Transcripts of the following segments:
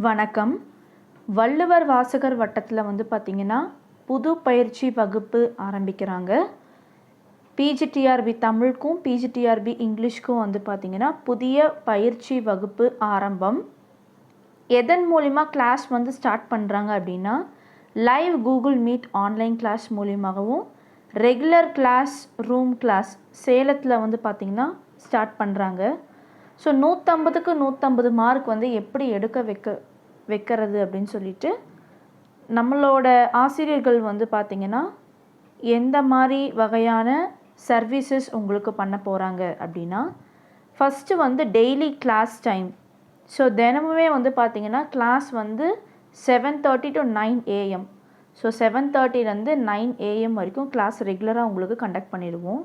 வணக்கம். வள்ளுவர் வாசகர் வட்டத்தில் வந்து பார்த்திங்கன்னா புது பயிற்சி வகுப்பு ஆரம்பிக்கிறாங்க. பிஜிடிஆர்பி தமிழுக்கும் பிஜிடிஆர்பி இங்கிலீஷ்க்கும் வந்து பார்த்திங்கன்னா புதிய பயிற்சி வகுப்பு ஆரம்பம். எதன் மூலிமா கிளாஸ் வந்து ஸ்டார்ட் பண்ணுறாங்க அப்படின்னா live Google Meet online class மூலியமாகவும் ரெகுலர் கிளாஸ் ரூம் கிளாஸ் சேலத்தில் வந்து பார்த்திங்கன்னா ஸ்டார்ட் பண்ணுறாங்க ஸோ நூற்றம்பதுக்கு நூற்றம்பது மார்க் வந்து எப்படி எடுக்க வைக்க வைக்கிறது அப்படின்னு சொல்லிட்டு நம்மளோட ஆசிரியர்கள் வந்து பார்த்திங்கன்னா எந்த மாதிரி வகையான சர்வீசஸ் உங்களுக்கு பண்ண போகிறாங்க அப்படின்னா ஃபஸ்ட்டு வந்து டெய்லி கிளாஸ் டைம் ஸோ தினமுமே வந்து பார்த்திங்கன்னா கிளாஸ் வந்து seven thirty to nine AM so seven தேர்ட்டிலேருந்து nine AM வரைக்கும் கிளாஸ் ரெகுலராக உங்களுக்கு கண்டக்ட் பண்ணிடுவோம்.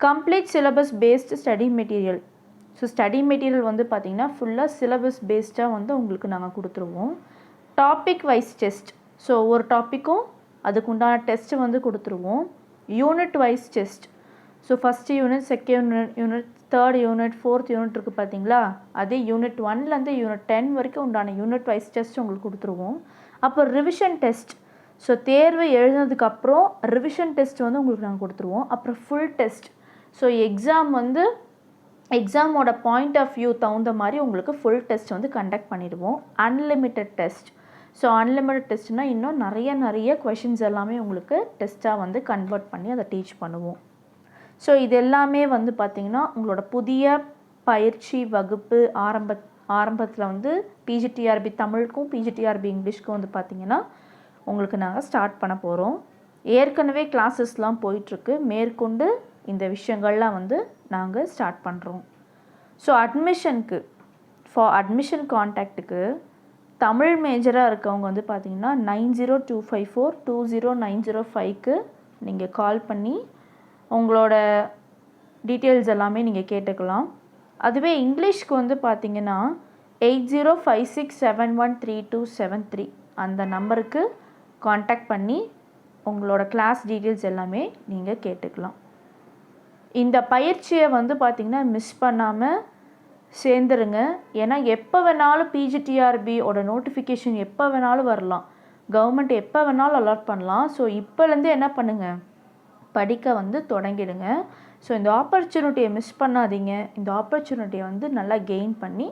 Complete syllabus based study material so study material வந்து பார்த்திங்கன்னா ஃபுல்லாக சிலபஸ் பேஸ்டாக வந்து உங்களுக்கு நாங்கள் கொடுத்துருவோம். டாபிக் வைஸ் டெஸ்ட் ஸோ ஒரு டாப்பிக்கும் அதுக்கு உண்டான டெஸ்ட்டு வந்து கொடுத்துருவோம். Unit wise test so first unit second unit unit third unit fourth unit இருக்குது பார்த்தீங்களா அதே யூனிட் ஒன்லேருந்து யூனிட் டென் வரைக்கும் உண்டான யூனிட் வைஸ் டெஸ்ட் உங்களுக்கு கொடுத்துருவோம். அப்போ ரிவிஷன் டெஸ்ட் ஸோ தேர்வு எழுதினதுக்கப்புறம் ரிவிஷன் டெஸ்ட் வந்து உங்களுக்கு நாங்கள் கொடுத்துருவோம். அப்புறம் ஃபுல் டெஸ்ட் ஸோ எக்ஸாம் வந்து எக்ஸாமோட பாயிண்ட் ஆஃப் வியூ தகுந்த மாதிரி உங்களுக்கு ஃபுல் டெஸ்ட் வந்து கண்டக்ட் பண்ணிடுவோம். அன்லிமிட்டெட் டெஸ்ட் ஸோ அன்லிமிட்டட் டெஸ்ட்னா இன்னும் நிறைய நிறைய கொஷின்ஸ் எல்லாமே உங்களுக்கு டெஸ்ட்டாக வந்து கன்வெர்ட் பண்ணி அதை டீச் பண்ணுவோம். ஸோ இது எல்லாமே வந்து பார்த்திங்கன்னா உங்களோட புதிய பயிற்சி வகுப்பு ஆரம்ப ஆரம்பத்தில் வந்து பிஜிடிஆர்பி தமிழுக்கும் பிஜிடிஆர்பி இங்கிலீஷ்க்கும் வந்து பார்த்திங்கன்னா உங்களுக்கு நாங்கள் ஸ்டார்ட் பண்ண போகிறோம் ஏற்கனவே கிளாஸஸ்லாம் போயிட்டுருக்கு மேற்கொண்டு இந்த விஷயங்கள்லாம் வந்து நாங்கள் ஸ்டார்ட் பண்ணுறோம் ஸோ அட்மிஷனுக்கு ஃபார் அட்மிஷன் கான்டாக்ட்டுக்கு தமிழ் மேஜராக இருக்கவங்க வந்து பார்த்தீங்கன்னா nine zero two five four two zero nine zero ஃபைவ்க்கு நீங்கள் கால் பண்ணி உங்களோட டீட்டெயில்ஸ் எல்லாமே நீங்கள் கேட்டுக்கலாம். அதுவே இங்கிலீஷ்க்கு வந்து பார்த்திங்கன்னா eight zero five six seven one three two seven three அந்த நம்பருக்கு காண்டாக்ட் பண்ணி உங்களோட கிளாஸ் டீட்டெயில்ஸ் எல்லாமே நீங்கள் கேட்டுக்கலாம். இந்த பயிற்சியை வந்து பார்த்திங்கன்னா மிஸ் பண்ணாமல் சேர்ந்துருங்க. ஏன்னா எப்போ வேணாலும் பிஜிடிஆர்பியோட நோட்டிஃபிகேஷன் எப்போ வேணாலும் வரலாம். கவர்மெண்ட் எப்போ வேணாலும் அலாட் பண்ணலாம். ஸோ இப்போலேருந்து என்ன பண்ணுங்கள் படிக்க வந்து தொடங்கிடுங்க. ஸோ இந்த ஆப்பர்ச்சுனிட்டியை மிஸ் பண்ணாதீங்க. இந்த ஆப்பர்ச்சுனிட்டியை வந்து நல்லா கெயின் பண்ணி